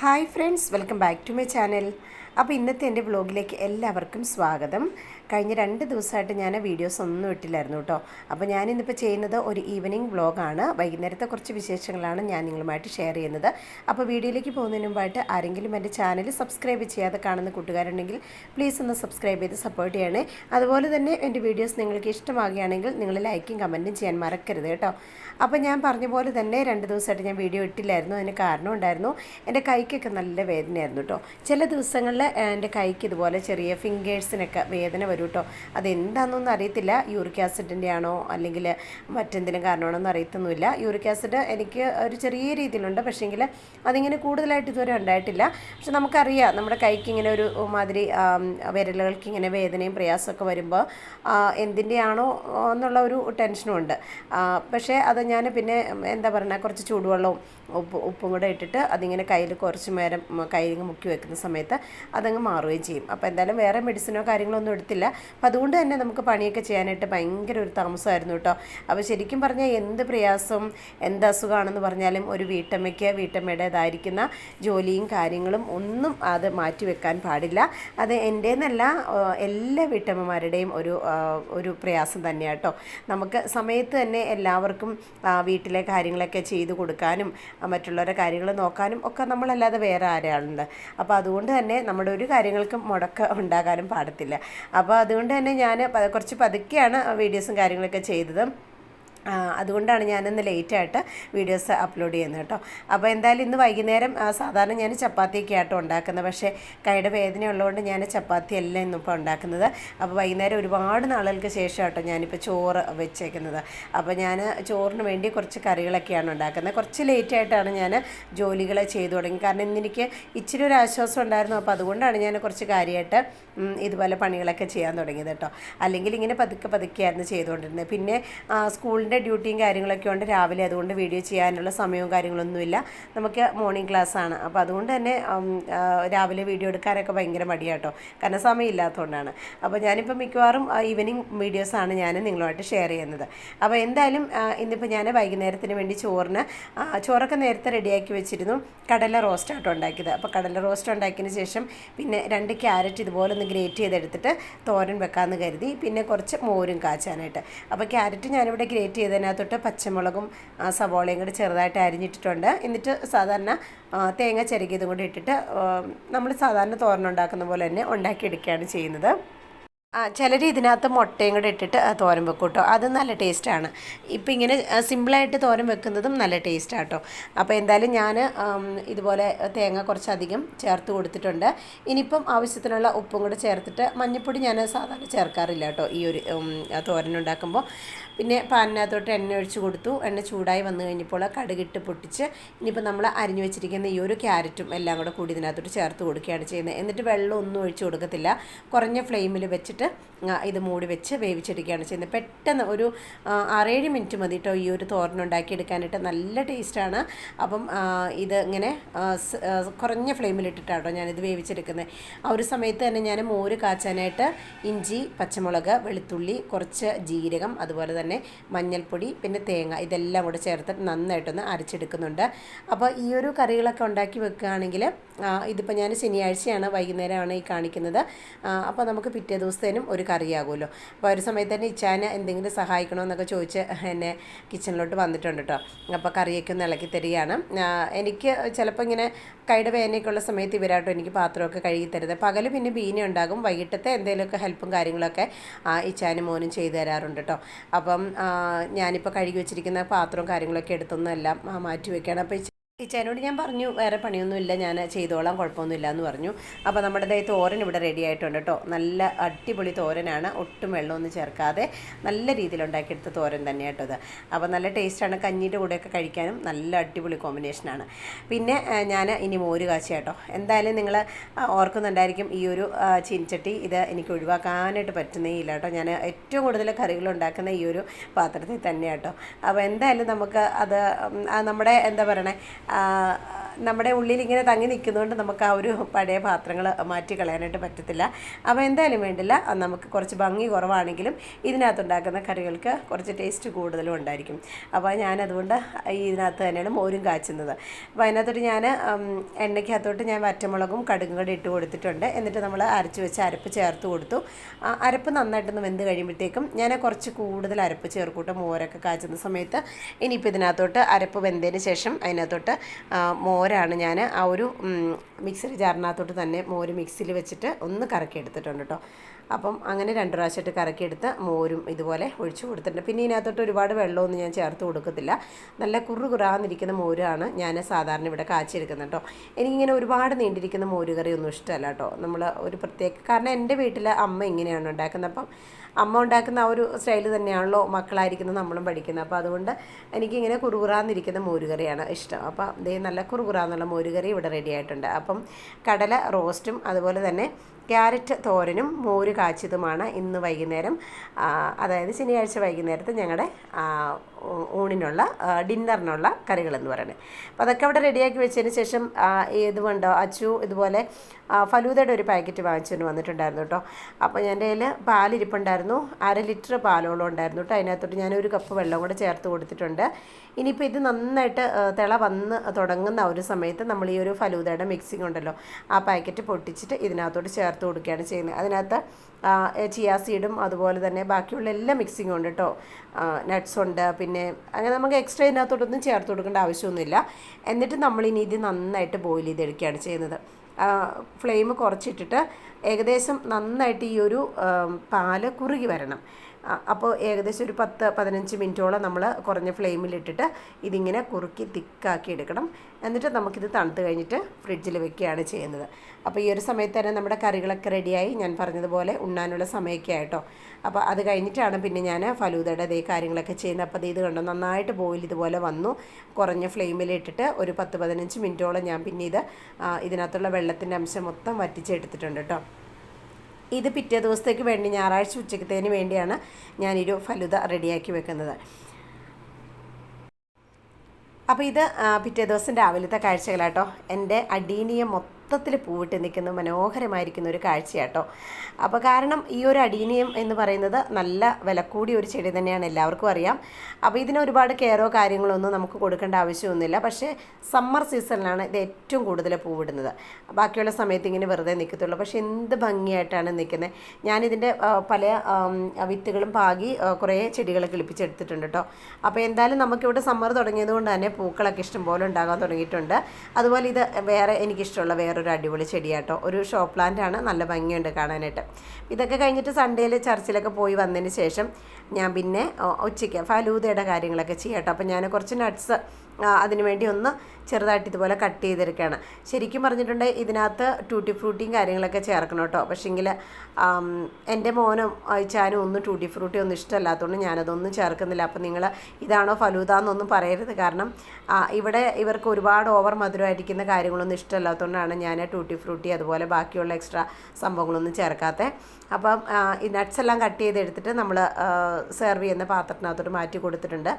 Hi friends welcome back to my channel. അപ്പോൾ ഇന്നത്തെ എന്റെ വ്ലോഗിലേക്ക് എല്ലാവർക്കും സ്വാഗതം. കഴിഞ്ഞ രണ്ട് ദിവസമായിട്ട് ഞാൻ വീഡിയോസ് ഒന്നും ഇട്ടില്ലായിരുന്നു കേട്ടോ. അപ്പോൾ ഞാനിന്നിപ്പോൾ ചെയ്യുന്നത് ഒരു ഈവനിങ് വ്ലോഗാണ് വൈകുന്നേരത്തെ കുറച്ച് വിശേഷങ്ങളാണ് ഞാൻ നിങ്ങളുമായിട്ട് ഷെയർ ചെയ്യുന്നത്. അപ്പോൾ വീഡിയോയിലേക്ക് പോകുന്നതിന് മുമ്പായിട്ട് ആരെങ്കിലും എന്റെ ചാനൽ സബ്സ്ക്രൈബ് ചെയ്യാതെ കാണുന്ന കൂട്ടുകാരുണ്ടെങ്കിൽ പ്ലീസ് ഒന്ന് സബ്സ്ക്രൈബ് ചെയ്ത് സപ്പോർട്ട് ചെയ്യണേ. അതുപോലെ തന്നെ എന്റെ വീഡിയോസ് നിങ്ങൾക്ക് ഇഷ്ടമാകുകയാണെങ്കിൽ നിങ്ങൾ ലൈക്കും കമന്റും ചെയ്യാൻ മറക്കരുത് കേട്ടോ. അപ്പോൾ ഞാൻ പറഞ്ഞ പോലെ തന്നെ രണ്ട് ദിവസമായിട്ട് ഞാൻ വീഡിയോ ഇട്ടില്ലായിരുന്നു. അതിന് കാരണം ഉണ്ടായിരുന്നു. എന്റെ കൈക്കൊക്കെ നല്ല വേദനയായിരുന്നു കേട്ടോ. ചില ദിവസങ്ങളിൽ എന്റെ കൈക്ക് ഇതുപോലെ ചെറിയ ഫിംഗേഴ്സിനൊക്കെ വേദന വരും കേട്ടോ അതെന്താണെന്നൊന്നും അറിയത്തില്ല. യൂറിക് ആസിഡിന്റെ ആണോ അല്ലെങ്കിൽ മറ്റെന്തെങ്കിലും കാരണമാണോന്ന് അറിയത്തൊന്നുമില്ല. യൂറിക് ആസിഡ് എനിക്ക് ഒരു ചെറിയ രീതിയിലുണ്ട്. പക്ഷേങ്കിൽ അതിങ്ങനെ കൂടുതലായിട്ട് ഇതുവരെ ഉണ്ടായിട്ടില്ല. പക്ഷെ നമുക്കറിയാം നമ്മുടെ കൈക്ക് ഇങ്ങനെ ഒരു മാതിരി വിരലുകൾക്ക് ഇങ്ങനെ വേദനയും പ്രയാസമൊക്കെ വരുമ്പോൾ എന്തിന്റെയാണോ എന്നുള്ള ഒരു ടെൻഷനും ഉണ്ട്. പക്ഷേ അത് ഞാൻ പിന്നെ എന്താ പറയുക കുറച്ച് ചൂടുവെള്ളവും ഉപ്പ് ഉപ്പും കൂടെ ഇട്ടിട്ട് അതിങ്ങനെ കയ്യിൽ കുറച്ച് നേരം കയ്യിൽ മുക്കി വെക്കുന്ന സമയത്ത് അതങ്ങ് മാറുകയും ചെയ്യും. അപ്പോൾ എന്തായാലും വേറെ മെഡിസിനോ കാര്യങ്ങളോ ഒന്നും എടുത്തില്ല. അപ്പോൾ അതുകൊണ്ട് തന്നെ നമുക്ക് പണിയൊക്കെ ചെയ്യാനായിട്ട് ഭയങ്കര ഒരു താമസമായിരുന്നു കേട്ടോ. അപ്പോൾ ശരിക്കും പറഞ്ഞാൽ എന്ത് പ്രയാസം എന്ത് അസുഖമാണെന്ന് പറഞ്ഞാലും ഒരു വീട്ടമ്മയ്ക്ക് വീട്ടമ്മയുടേതായിരിക്കുന്ന ജോലിയും കാര്യങ്ങളും ഒന്നും അത് മാറ്റിവെക്കാൻ പാടില്ല. അത് എന്റെ എന്നല്ല എല്ലാ വീട്ടമ്മമാരുടെയും ഒരു ഒരു പ്രയാസം തന്നെയാണ് കേട്ടോ. നമുക്ക് സമയത്ത് തന്നെ എല്ലാവർക്കും വീട്ടിലെ കാര്യങ്ങളൊക്കെ ചെയ്തു കൊടുക്കാനും മറ്റുള്ളവരുടെ കാര്യങ്ങൾ നോക്കാനും ഒക്കെ നമ്മളല്ലാതെ വേറെ ആരാളുണ്ട്. അപ്പോൾ അതുകൊണ്ട് തന്നെ നമ്മുടെ ഒരു കാര്യങ്ങൾക്കും മുടക്കം ഉണ്ടാകാനും പാടത്തില്ല. അപ്പോൾ അതുകൊണ്ട് തന്നെ ഞാൻ കുറച്ച് പതുക്കെയാണ് വീഡിയോസും കാര്യങ്ങളൊക്കെ ചെയ്തത്. അതുകൊണ്ടാണ് ഞാനിന്ന് ലേറ്റായിട്ട് വീഡിയോസ് അപ്ലോഡ് ചെയ്യുന്നത് കേട്ടോ. അപ്പോൾ എന്തായാലും ഇന്ന് വൈകുന്നേരം സാധാരണ ഞാൻ ചപ്പാത്തിയൊക്കെ ആട്ടോ ഉണ്ടാക്കുന്നത്. പക്ഷേ കൈയുടെ വേദന ഉള്ളതുകൊണ്ട് ഞാൻ ചപ്പാത്തി അല്ല ഇന്നിപ്പോൾ ഉണ്ടാക്കുന്നത്. അപ്പോൾ വൈകുന്നേരം ഒരുപാട് നാളുകൾക്ക് ശേഷം കേട്ടോ ഞാനിപ്പോൾ ചോറ് വെച്ചേക്കുന്നത്. അപ്പോൾ ഞാൻ ചോറിന് വേണ്ടി കുറച്ച് കറികളൊക്കെയാണ് ഉണ്ടാക്കുന്നത്. കുറച്ച് ലേറ്റായിട്ടാണ് ഞാൻ ജോലികൾ ചെയ്തു തുടങ്ങി. കാരണം ഇന്നെനിക്ക് ഇച്ചിരി ഒരു ആശ്വാസം ഉണ്ടായിരുന്നു. അപ്പോൾ അതുകൊണ്ടാണ് ഞാൻ കുറച്ച് കാര്യമായിട്ട് ഇതുപോലെ പണികളൊക്കെ ചെയ്യാൻ തുടങ്ങിയത് കേട്ടോ. അല്ലെങ്കിൽ ഇങ്ങനെ പതുക്കെ പതുക്കെയായിരുന്നു ചെയ്തുകൊണ്ടിരുന്നത്. പിന്നെ ആ, സ്കൂളിന്റെ ഡ്യൂട്ടിയും കാര്യങ്ങളൊക്കെ ഉണ്ട്. രാവിലെ അതുകൊണ്ട് വീഡിയോ ചെയ്യാനുള്ള സമയവും കാര്യങ്ങളൊന്നുമില്ല. നമുക്ക് മോർണിംഗ് ക്ലാസ് ആണ്. അപ്പോൾ അതുകൊണ്ട് തന്നെ രാവിലെ വീഡിയോ എടുക്കാനൊക്കെ ഭയങ്കര മടിയാട്ടോ കാരണം സമയമില്ലാത്തതുകൊണ്ടാണ് അപ്പോൾ ഞാനിപ്പോൾ മിക്കവാറും ഈവനിങ് വീഡിയോസാണ് ഞാൻ നിങ്ങളുമായിട്ട് ഷെയർ ചെയ്യുന്നത്. അപ്പോൾ എന്തായാലും ഇന്നിപ്പോൾ ഞാൻ വൈകുന്നേരത്തിന് വേണ്ടി ചോറിന് ചോറൊക്കെ നേരത്തെ റെഡിയാക്കി വെച്ചിരുന്നു. കടല റോസ്റ്റ് ആട്ടോ ഉണ്ടാക്കിയത്. അപ്പോൾ കടല റോസ്റ്റ് ഉണ്ടാക്കിയതിന് ശേഷം പിന്നെ രണ്ട് ക്യാരറ്റ് ഇതുപോലെ ഒന്ന് ഗ്രേറ്റ് ചെയ്തെടുത്തിട്ട് തോരൻ വെക്കാമെന്ന് കരുതി. പിന്നെ കുറച്ച് മോരും കാച്ചാനായിട്ട്. അപ്പോൾ ക്യാരറ്റ് ഞാനിവിടെ ഗ്രേറ്റ് ചെയ്തതിനകത്തോട്ട് പച്ചമുളകും സവോളയും കൂടി ചെറുതായിട്ട് അരിഞ്ഞിട്ടിട്ടുണ്ട്. എന്നിട്ട് സാധാരണ തേങ്ങ ചിരകിയതും കൂടി ഇട്ടിട്ട് നമ്മൾ സാധാരണ തോരൻ ഉണ്ടാക്കുന്ന പോലെ തന്നെ ഉണ്ടാക്കിയെടുക്കുകയാണ് ചെയ്യുന്നത്. ആ ചിലർ ഇതിനകത്ത് മുട്ടയും കൂടെ ഇട്ടിട്ട് തോരൻ വെക്കും കേട്ടോ അത് നല്ല ടേസ്റ്റാണ്. ഇപ്പം ഇങ്ങനെ സിമ്പിളായിട്ട് തോരൻ വെക്കുന്നതും നല്ല ടേസ്റ്റാണ് കേട്ടോ അപ്പോൾ എന്തായാലും ഞാൻ ഇതുപോലെ തേങ്ങ കുറച്ചധികം ചേർത്ത് കൊടുത്തിട്ടുണ്ട്. ഇനിയിപ്പം ആവശ്യത്തിനുള്ള ഉപ്പും കൂടെ ചേർത്തിട്ട് മഞ്ഞൾപ്പൊടി ഞാൻ സാധാരണ ചേർക്കാറില്ല കേട്ടോ ഈ ഒരു തോരൻ ഉണ്ടാക്കുമ്പോൾ പിന്നെ പാനിനകത്തോട്ട് എണ്ണ ഒഴിച്ച് കൊടുത്തു. എണ്ണ ചൂടായി വന്നു കഴിഞ്ഞപ്പോൾ കടുകിട്ട് പൊട്ടിച്ച് ഇനിയിപ്പോൾ നമ്മൾ അരിഞ്ഞു വെച്ചിരിക്കുന്ന ഈ ഒരു ക്യാരറ്റും എല്ലാം കൂടെ കൂടി ഇതിനകത്തോട്ട് ചേർത്ത് കൊടുക്കുകയാണ് ചെയ്യുന്നത്. എന്നിട്ട് വെള്ളം ഒന്നും ഒഴിച്ച് കൊടുക്കത്തില്ല. കുറഞ്ഞ ഫ്ലെയിമിൽ വെച്ചിട്ട് ആ, ഇത് മൂടി വെച്ച് വേവിച്ചെടുക്കുകയാണ് ചെയ്യുന്നത്. പെട്ടെന്ന് ഒരു ആറേഴ് മിനിറ്റ് മതി കേട്ടോ ഈ ഒരു തോരൻ ഉണ്ടാക്കിയെടുക്കാനായിട്ട്. നല്ല ടേസ്റ്റാണ്. അപ്പം ഇത് ഇങ്ങനെ കുറഞ്ഞ ഫ്ലെയിമിലിട്ടിട്ടാട്ടോ ഞാനിത് വേവിച്ചെടുക്കുന്നത്. ആ ഒരു സമയത്ത് തന്നെ ഞാൻ മോര് കാച്ചാനായിട്ട് ഇഞ്ചി പച്ചമുളക് വെളുത്തുള്ളി കുറച്ച് ജീരകം അതുപോലെ തന്നെ മഞ്ഞൾപ്പൊടി പിന്നെ തേങ്ങ ഇതെല്ലാം കൂടെ ചേർത്ത് നന്നായിട്ടൊന്ന് അരച്ചെടുക്കുന്നുണ്ട്. അപ്പോൾ ഈ ഒരു കറികളൊക്കെ ഉണ്ടാക്കി വെക്കുകയാണെങ്കിൽ ഇതിപ്പോൾ ഞാൻ ശനിയാഴ്ചയാണ് വൈകുന്നേരമാണ് ഈ കാണിക്കുന്നത്. അപ്പോൾ നമുക്ക് പിറ്റേ ദിവസത്തേനും ഒരു കറിയാകുമല്ലോ. അപ്പോൾ ഒരു സമയത്ത് തന്നെ ഇച്ചാന് എന്തെങ്കിലും സഹായിക്കണമെന്നൊക്കെ ചോദിച്ച് എന്നെ കിച്ചണിലോട്ട് വന്നിട്ടുണ്ട് കേട്ടോ അപ്പോൾ കറിയൊക്കെ ഒന്ന് ഇളക്കി തരികയാണ്. എനിക്ക് ചിലപ്പോൾ ഇങ്ങനെ കൈയുടെ വേനയൊക്കെയുള്ള സമയത്ത് ഇവരാട്ടോ എനിക്ക് പാത്രമൊക്കെ കഴുകി തരുന്നത്. പകൽ പിന്നെ ബീന ഉണ്ടാകും. വൈകിട്ടത്തെ എന്തെങ്കിലുമൊക്കെ ഹെൽപ്പും കാര്യങ്ങളൊക്കെ ഇച്ചാനും മോനും ചെയ്തു തരാറുണ്ട് കേട്ടോ അപ്പം ഞാനിപ്പോൾ കഴുകി വെച്ചിരിക്കുന്ന പാത്രവും കാര്യങ്ങളൊക്കെ എടുത്തൊന്നും എല്ലാം മാറ്റി വെക്കുകയാണ്. അപ്പോൾ ഇച്ച- ഞാൻ പറഞ്ഞു വേറെ പണിയൊന്നുമില്ല ഞാൻ ചെയ്തോളാം കുഴപ്പമൊന്നുമില്ല എന്ന് പറഞ്ഞു. അപ്പോൾ നമ്മുടെ ദേ തോരൻ ഇവിടെ റെഡി ആയിട്ടുണ്ട് കേട്ടോ നല്ല അടിപൊളി തോരനാണ്. ഒട്ടും വെള്ളമൊന്നും ചേർക്കാതെ നല്ല രീതിയിൽ ഉണ്ടാക്കിയെടുത്ത തോരൻ തന്നെയാണ് കേട്ടോ ഇത്. അപ്പോൾ നല്ല ടേസ്റ്റാണ് കഞ്ഞീന്റെ കൂടെയൊക്കെ കഴിക്കാനും നല്ല അടിപൊളി കോമ്പിനേഷനാണ് പിന്നെ ഞാൻ ഇനി മോര് കാച്ചി കേട്ടോ എന്തായാലും നിങ്ങൾ ഓർക്കുന്നുണ്ടായിരിക്കും ഈ ഒരു ചീനിച്ചട്ടി. ഇത് എനിക്ക് ഒഴിവാക്കാനായിട്ട് പറ്റുന്നേ ഇല്ല കേട്ടോ ഞാൻ ഏറ്റവും കൂടുതൽ കറികൾ ഉണ്ടാക്കുന്ന ഈ ഒരു പാത്രത്തിൽ തന്നെയാണ് കേട്ടോ അപ്പോൾ എന്തായാലും നമുക്ക് അത് നമ്മുടെ എന്താ പറയണേ ആ, നമ്മുടെ ഉള്ളിൽ ഇങ്ങനെ തങ്ങി നിൽക്കുന്നതുകൊണ്ട് നമുക്ക് ആ ഒരു പഴയ പാത്രങ്ങൾ മാറ്റി കളയാനായിട്ട് പറ്റത്തില്ല. അപ്പോൾ എന്തായാലും വേണ്ടില്ല നമുക്ക് കുറച്ച് ഭംഗി കുറവാണെങ്കിലും ഇതിനകത്തുണ്ടാക്കുന്ന കറികൾക്ക് കുറച്ച് ടേസ്റ്റ് കൂടുതലും ഉണ്ടായിരിക്കും. അപ്പോൾ ഞാനതുകൊണ്ട് ഇതിനകത്ത് തന്നെയാണ് മോരും കാച്ചുന്നത്. അപ്പോൾ അതിനകത്തോട്ട് ഞാൻ എണ്ണയ്ക്കകത്തോട്ട് ഞാൻ വറ്റമുളകും കടുകും കൂടി ഇട്ട് കൊടുത്തിട്ടുണ്ട്. എന്നിട്ട് നമ്മൾ അരച്ച് വെച്ച് അരപ്പ് ചേർത്ത് കൊടുത്തു. അരപ്പ് നന്നായിട്ടൊന്ന് വെന്ത് കഴിയുമ്പോഴത്തേക്കും ഞാൻ കുറച്ച് കൂടുതൽ അരപ്പ് ചേർക്കൂട്ട് മോരൊക്കെ കാച്ചുന്ന സമയത്ത്. ഇനിയിപ്പോൾ ഇതിനകത്തോട്ട് അരപ്പ് വെന്തതിന് ശേഷം അതിനകത്തോട്ട് ആ, മോരാണ് ഞാൻ ആ ഒരു മിക്സറി ജാറിനകത്തോട്ട് തന്നെ മോര് മിക്സിയിൽ വെച്ചിട്ട് ഒന്ന് കറക്കി എടുത്തിട്ടുണ്ട് കേട്ടോ അപ്പം അങ്ങനെ രണ്ട് പ്രാവശ്യമായിട്ട് കറക്കിയെടുത്ത് മോരും ഇതുപോലെ ഒഴിച്ചു കൊടുത്തിട്ടുണ്ട്. പിന്നെ ഇതിനകത്തോട്ട് ഒരുപാട് വെള്ളമൊന്നും ഞാൻ ചേർത്ത് കൊടുക്കത്തില്ല. നല്ല കുറു കുറാന്നിരിക്കുന്ന മോരാണ് ഞാൻ സാധാരണ ഇവിടെ കാച്ചിയെടുക്കുന്നത് കേട്ടോ എനിക്കിങ്ങനെ ഒരുപാട് നീണ്ടിരിക്കുന്ന മോര് കറി ഒന്നും ഇഷ്ടമല്ല കേട്ടോ നമ്മൾ ഒരു പ്രത്യേക കാരണം എന്റെ വീട്ടിൽ അമ്മ ഇങ്ങനെയാണ് ഉണ്ടാക്കുന്നത്. അപ്പം അമ്മ ഉണ്ടാക്കുന്ന ആ ഒരു സ്റ്റൈൽ തന്നെയാണല്ലോ മക്കളായിരിക്കുന്നത് നമ്മളും പഠിക്കുന്നത്. അപ്പോൾ അതുകൊണ്ട് എനിക്കിങ്ങനെ കുറുകുറാന്നിരിക്കുന്ന മോരുകറിയാണ് ഇഷ്ടം. അപ്പോൾ ദേ നല്ല കുറുകുറാന്നുള്ള മോരുകറി ഇവിടെ റെഡി ആയിട്ടുണ്ട്. അപ്പം കടല റോസ്റ്റും അതുപോലെ തന്നെ ക്യാരറ്റ് തോരനും മോര് കാച്ചിയതുമാണ് ഇന്ന് വൈകുന്നേരം. അതായത് ശനിയാഴ്ച വൈകുന്നേരത്ത് ഞങ്ങളുടെ ഊണിനുള്ള ഡിന്നറിനുള്ള കറികളെന്ന് പറയുന്നത് അപ്പോൾ അതൊക്കെ അവിടെ റെഡിയാക്കി വെച്ചതിന് ശേഷം ഏത് വേണ്ടോ അച്ചു ഇതുപോലെ ഫലൂതയുടെ ഒരു പാക്കറ്റ് വാങ്ങിച്ചുകൊണ്ട് വന്നിട്ടുണ്ടായിരുന്നു കേട്ടോ. അപ്പോൾ എന്റെ കയ്യിൽ പാലിരിപ്പുണ്ടായിരുന്നു അര ലിറ്റർ പാലോളം ഉണ്ടായിരുന്നു കേട്ടോ. അതിനകത്തോട്ട് ഞാൻ ഒരു കപ്പ് വെള്ളം കൂടെ ചേർത്ത് കൊടുത്തിട്ടുണ്ട്. ഇനിയിപ്പോൾ ഇത് നന്നായിട്ട് തിള വന്ന് തുടങ്ങുന്ന ഒരു സമയത്ത് നമ്മൾ ഈ ഒരു ഫലൂദയുടെ മിക്സിംഗ് ഉണ്ടല്ലോ ആ പാക്കറ്റ് പൊട്ടിച്ചിട്ട് ഇതിനകത്തോട്ട് ചേർത്ത് കൊടുക്കുകയാണ് ചെയ്യുന്നത്. അതിനകത്ത് ചിയാ സീഡും അതുപോലെ തന്നെ ബാക്കിയുള്ള എല്ലാ മിക്സിങ്ങും ഉണ്ട് കേട്ടോ നട്ട്സ് ഉണ്ട്. പിന്നെ അങ്ങനെ നമുക്ക് എക്സ്ട്രാ ഇതിനകത്തോട്ടൊന്നും ചേർത്ത് കൊടുക്കേണ്ട ആവശ്യമൊന്നുമില്ല. എന്നിട്ട് നമ്മളിനി ഇത് നന്നായിട്ട് ബോയിൽ ചെയ്തെടുക്കുകയാണ് ചെയ്യുന്നത്. ഫ്ലെയിം കുറച്ചിട്ടിട്ട് ഏകദേശം നന്നായിട്ട് ഈ ഒരു പാൽ കുറുകി വരണം. അപ്പോൾ ഏകദേശം ഒരു പത്ത് പതിനഞ്ച് മിനിറ്റോളം നമ്മൾ കുറഞ്ഞ ഫ്ലെയിമിലിട്ടിട്ട് ഇതിങ്ങനെ കുറുക്കി തിക്കാക്കി എടുക്കണം. എന്നിട്ട് നമുക്കിത് തണുത്ത് കഴിഞ്ഞിട്ട് ഫ്രിഡ്ജിൽ വെക്കുകയാണ് ചെയ്യുന്നത്. അപ്പോൾ ഈ ഒരു സമയത്ത് തന്നെ നമ്മുടെ കറികളൊക്കെ റെഡിയായി. ഞാൻ പറഞ്ഞതുപോലെ ഉണ്ണാനുള്ള സമയമൊക്കെ ആയിട്ടോ. അപ്പോൾ അത് കഴിഞ്ഞിട്ടാണ് പിന്നെ ഞാൻ ഫലൂദയുടെ അതേ കാര്യങ്ങളൊക്കെ ചെയ്യുന്നത്. അപ്പോൾ ഇത് കണ്ടോ നന്നായിട്ട് ബോയിൽ ഇതുപോലെ വന്നു. കുറഞ്ഞ ഫ്ലെയിമിലിട്ടിട്ട് ഒരു പത്ത് പതിനഞ്ച് മിനിറ്റോളം ഞാൻ പിന്നെ ഇത് ഇതിനകത്തുള്ള വെള്ളത്തിന്റെ അംശം മൊത്തം വറ്റിച്ചെടുത്തിട്ടുണ്ട് കേട്ടോ. ഇത് പിറ്റേ ദിവസത്തേക്ക് വേണ്ടി ഞായറാഴ്ച ഉച്ചക്കത്തേന് വേണ്ടിയാണ് ഞാനൊരു ഫലുദ റെഡിയാക്കി വെക്കുന്നത്. അപ്പോൾ ഇത് പിറ്റേ ദിവസം രാവിലത്തെ കാഴ്ചകളാട്ടോ. എന്റെ അടീനിയ മൊത്തത്തിൽ പൂവിട്ട് നിൽക്കുന്ന മനോഹരമായിരിക്കുന്ന ഒരു കാഴ്ചയാട്ടോ. അപ്പോൾ കാരണം ഈ ഒരു അടീനിയം എന്ന് പറയുന്നത് നല്ല വില കൂടിയ ഒരു ചെടി തന്നെയാണ് എല്ലാവർക്കും അറിയാം. അപ്പോൾ ഇതിന് ഒരുപാട് കെയറോ കാര്യങ്ങളൊന്നും നമുക്ക് കൊടുക്കേണ്ട ആവശ്യമൊന്നുമില്ല. പക്ഷേ സമ്മർ സീസണിലാണ് ഇത് ഏറ്റവും കൂടുതൽ പൂവിടുന്നത്. ബാക്കിയുള്ള സമയത്ത് ഇങ്ങനെ വെറുതെ നിൽക്കത്തുള്ളൂ. പക്ഷേ എന്ത് ഭംഗിയായിട്ടാണ് നിൽക്കുന്നത്. ഞാനിതിന്റെ പല വിത്തുകളും പാകി കുറേ ചെടികൾ കിളിപ്പിച്ചെടുത്തിട്ടുണ്ട് കേട്ടോ. അപ്പോൾ എന്തായാലും നമുക്കിവിടെ സമ്മർ തുടങ്ങിയത് കൊണ്ട് തന്നെ പൂക്കളൊക്കെ ഇഷ്ടംപോലെ ഉണ്ടാകാൻ തുടങ്ങിയിട്ടുണ്ട്. അതുപോലെ ഇത് വേറെ എനിക്കിഷ്ടമുള്ള വേറൊരു അടിപൊളി ചെടിയാട്ടോ. ഒരു ഷോ പ്ലാന്റ് ആണ്. നല്ല ഭംഗിയുണ്ട് കാണാനായിട്ട്. ഇതൊക്കെ കഴിഞ്ഞിട്ട് സൺഡേയിൽ ചർച്ചിലൊക്കെ പോയി വന്നതിന് ശേഷം ഞാൻ പിന്നെ ഉച്ചയ്ക്ക് ഫലൂതയുടെ കാര്യങ്ങളൊക്കെ ചെയ്യാട്ടോ. അപ്പോൾ ഞാൻ കുറച്ച് നട്ട്സ് അതിന് വേണ്ടി ഒന്ന് ചെറുതായിട്ട് ഇതുപോലെ കട്ട് ചെയ്തെടുക്കുകയാണ് ശരിക്കും പറഞ്ഞിട്ടുണ്ടെങ്കിൽ ഇതിനകത്ത് ടൂട്ടി ഫ്രൂട്ടിയും കാര്യങ്ങളൊക്കെ ചേർക്കണം കേട്ടോ. പക്ഷേങ്കിൽ എന്റെ മോനും അയച്ചാനും ഒന്നും ടൂട്ടി ഫ്രൂട്ടി ഒന്നും ഇഷ്ടമല്ലാത്തതുകൊണ്ട് ഞാനതൊന്നും ചേർക്കുന്നില്ല. അപ്പോൾ നിങ്ങൾ ഇതാണോ ഫലൂത എന്നൊന്നും പറയരുത്. കാരണം ഇവിടെ ഇവർക്ക് ഒരുപാട് ഓവർ മധുരമായിരിക്കുന്ന കാര്യങ്ങളൊന്നും ഇഷ്ടമല്ലാത്തതുകൊണ്ടാണ് ഞാൻ ടൂട്ടി ഫ്രൂട്ടി അതുപോലെ ബാക്കിയുള്ള എക്സ്ട്രാ സംഭവങ്ങളൊന്നും ചേർക്കാത്തത് അപ്പം ഈ നട്ട്സ് എല്ലാം കട്ട് ചെയ്തെടുത്തിട്ട് നമ്മൾ സെർവ് ചെയ്യുന്ന പാത്രത്തിനകത്തോട്ട് മാറ്റി കൊടുത്തിട്ടുണ്ട്.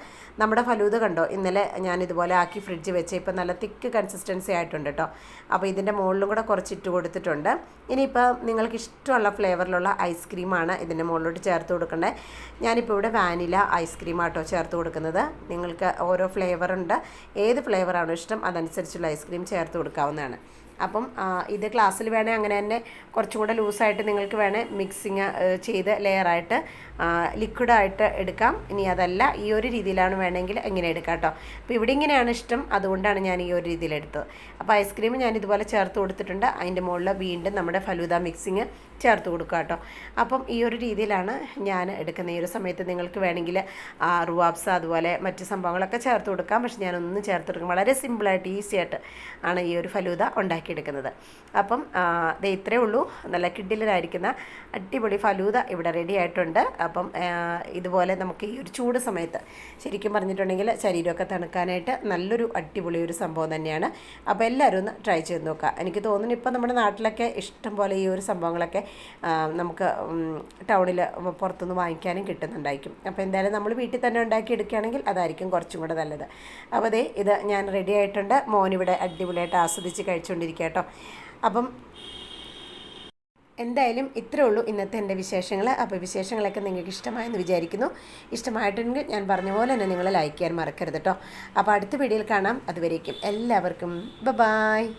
നമ്മുടെ ഫലൂത കണ്ടോ? ഇന്നലെ ഞാൻ ഇതുപോലെ ആക്കി ഫ്രിഡ്ജ് വെച്ച് ഇപ്പം നല്ല തിക്ക് കൺസിസ്റ്റൻസി ആയിട്ടുണ്ട് കേട്ടോ. അപ്പോൾ ഇതിന്റെ മുകളിലും കൂടെ കുറച്ച് ഇട്ട് കൊടുത്തിട്ടുണ്ട്. ഇനിയിപ്പോൾ നിങ്ങൾക്ക് ഇഷ്ടമുള്ള ഫ്ലേവറിലുള്ള ഐസ്ക്രീമാണ് ഇതിന്റെ മുകളിലോട്ട് ചേർത്ത് കൊടുക്കേണ്ടത് ഞാനിപ്പോൾ ഇവിടെ വാനില ഐസ്ക്രീമാട്ടോ ചേർത്ത് കൊടുക്കുന്നത്. നിങ്ങൾക്ക് ഓരോ ഫ്ലേവറുണ്ട്. ഏത് ഫ്ലേവറാണോ ഇഷ്ടം അതനുസരിച്ചുള്ള ഐസ്ക്രീം ചേർത്ത് കൊടുക്കാവുന്നതാണ്. അപ്പം ഇത് ക്ലാസ്സിൽ വേണേൽ അങ്ങനെ തന്നെ കുറച്ചും കൂടെ ലൂസായിട്ട് നിങ്ങൾക്ക് വേണേൽ മിക്സിങ് ചെയ്ത് ലെയറായിട്ട് ലിക്വിഡായിട്ട് എടുക്കാം. ഇനി അതല്ല ഈ ഒരു രീതിയിലാണ് വേണമെങ്കിൽ ഇങ്ങനെ എടുക്കാം കേട്ടോ. അപ്പോൾ ഇവിടെ ഇങ്ങനെയാണ് ഇഷ്ടം. അതുകൊണ്ടാണ് ഞാൻ ഈ ഒരു രീതിയിൽ എടുത്തത്. അപ്പോൾ ഐസ്ക്രീം ഞാൻ ഇതുപോലെ ചേർത്ത് കൊടുത്തിട്ടുണ്ട്. അതിന്റെ മുകളിൽ വീണ്ടും നമ്മുടെ ഫലൂദ മിക്സിങ് ചേർത്ത് കൊടുക്കുക കേട്ടോ. അപ്പം ഈ ഒരു രീതിയിലാണ് ഞാൻ എടുക്കുന്നത് ഈ ഒരു സമയത്ത് നിങ്ങൾക്ക് വേണമെങ്കിൽ ആ റുവാബ്സ് അതുപോലെ മറ്റ് സംഭവങ്ങളൊക്കെ ചേർത്ത് കൊടുക്കാം. പക്ഷെ ഞാനൊന്നും ചേർത്ത് കൊടുക്കും വളരെ സിമ്പിളായിട്ട് ഈസി ആയിട്ട് ആണ് ഈ ഒരു ഫലൂത ഉണ്ടാക്കി ഉണ്ടാക്കിയെടുക്കുന്നത്. അപ്പം ഇത് ഇത്രയേ ഉള്ളൂ. നല്ല കിഡിലായിരിക്കുന്ന അടിപൊളി ഫലൂത ഇവിടെ റെഡി ആയിട്ടുണ്ട്. അപ്പം ഇതുപോലെ നമുക്ക് ഈ ഒരു ചൂട് സമയത്ത് ശരിക്കും പറഞ്ഞിട്ടുണ്ടെങ്കിൽ ശരീരമൊക്കെ തണുക്കാനായിട്ട് നല്ലൊരു അടിപൊളി ഒരു സംഭവം തന്നെയാണ്. അപ്പോൾ എല്ലാവരും ഒന്ന് ട്രൈ ചെയ്ത് നോക്കുക. എനിക്ക് തോന്നുന്നു ഇപ്പോൾ നമ്മുടെ നാട്ടിലൊക്കെ ഇഷ്ടം പോലെ ഈ ഒരു സംഭവങ്ങളൊക്കെ നമുക്ക് ടൗണിൽ പുറത്തുനിന്ന് വാങ്ങിക്കാനും കിട്ടുന്നുണ്ടായിരിക്കും. അപ്പോൾ എന്തായാലും നമ്മൾ വീട്ടിൽ തന്നെ ഉണ്ടാക്കി എടുക്കുകയാണെങ്കിൽ അതായിരിക്കും കുറച്ചും കൂടെ നല്ലത്. അപ്പോൾ ദേ ഇത് ഞാൻ റെഡി ആയിട്ടുണ്ട്. മോനിവിടെ അടിപൊളിയായിട്ട് ആസ്വദിച്ച് കഴിച്ചുകൊണ്ടിരിക്കുക കേട്ടോ. അപ്പം എന്തായാലും ഇത്രേ ഉള്ളൂ ഇന്നത്തെ എന്റെ വിശേഷങ്ങൾ അപ്പോൾ വിശേഷങ്ങളൊക്കെ നിങ്ങൾക്ക് ഇഷ്ടമായെന്ന് വിചാരിക്കുന്നു. ഇഷ്ടമായിട്ടുണ്ടെങ്കിൽ ഞാൻ പറഞ്ഞ പോലെ തന്നെ നിങ്ങൾ ലൈക്ക് ചെയ്യാൻ മറക്കരുത് കേട്ടോ. അപ്പോൾ അടുത്ത വീഡിയോയിൽ കാണാം. അതുവരേക്കും എല്ലാവർക്കും ബ ബായ്